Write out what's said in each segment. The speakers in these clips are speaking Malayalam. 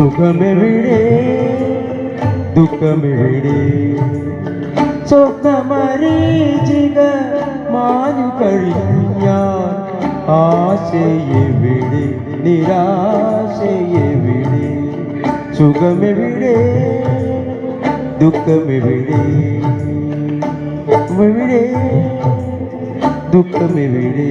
സുഖമെവിടെ? ദുഃഖമെവിടെ? സ്വപ്നമരീചിക മാഞ്ഞു കഴിഞ്ഞാൽ ആശയെവിടെ? നിരാശയെവിടെ? സുഖമെവിടെ? ദുഃഖമെവിടെ? എവിടെ? ദുഃഖമെവിടെ?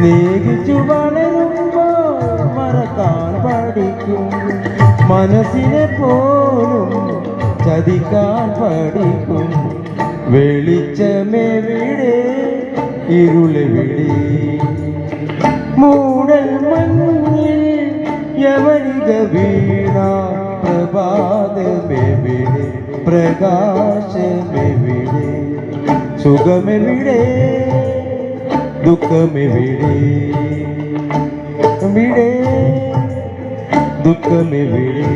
സ്നേഹിച്ചു വളരുമ്പോൾ മറക്കാൻ പഠിക്കും. മനസ്സിനെ പോലും ചതിക്കാൻ പഠിക്കും. വെളിച്ചമെവിടെ ഇരുളെവിടെ മൂടൽ മഞ്ഞിൽ യവനിക വീണ പ്രഭാതമെവിടെ പ്രകാശമെവിടെ സുഖമെവിടെ દુઃખ મે વીડે વીડે દુઃખ મે વીડે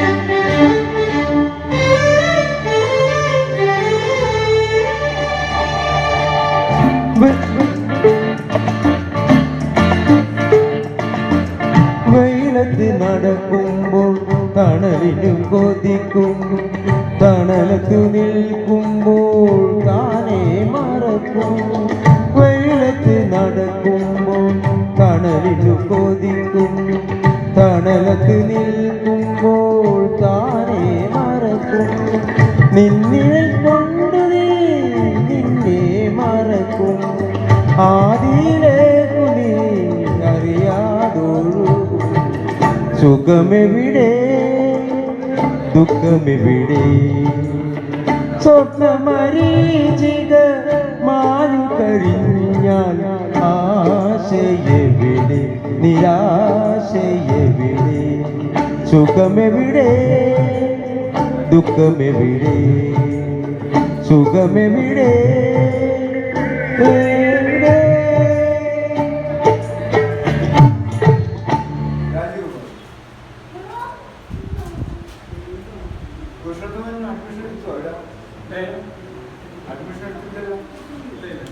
Thank you. വെയിലത്ത് നടക്കുമ്പോൾ തണലിനും കൊതിക്കും. തണലത്തു നിൽക്കുമ്പോൾ താനേ മറക്കും. വെള്ളത്ത് നടക്കുമ്പോൾ തണലിനു കൊതിക്കും. തണലത്ത് നിൽക്കുമ്പോൾ താനേ മറക്കും. നിന്നിനെ കൊണ്ട് നിന്നെ മറക്കും. ആദിയിലേക്കു സുഖമെവിടെ? ദുഃഖമെവിടെ? സ്വപ്നമരീചിക മാറി കഴിഞ്ഞാൽ ആശയെവിടെ? നിരാശയെവിടെ? സുഖമെവിടെ? ദുഃഖമെവിടെ? സുഖമെവിടെ? ನಾನು ಅಡ್ಮಿಷನ್ ಇತ್ತು ಅಡ್ಮಿಷನ್ ಇರ್ತಿದ್ದಲ್ಲ ಇಲ್ಲ ಇಲ್ಲ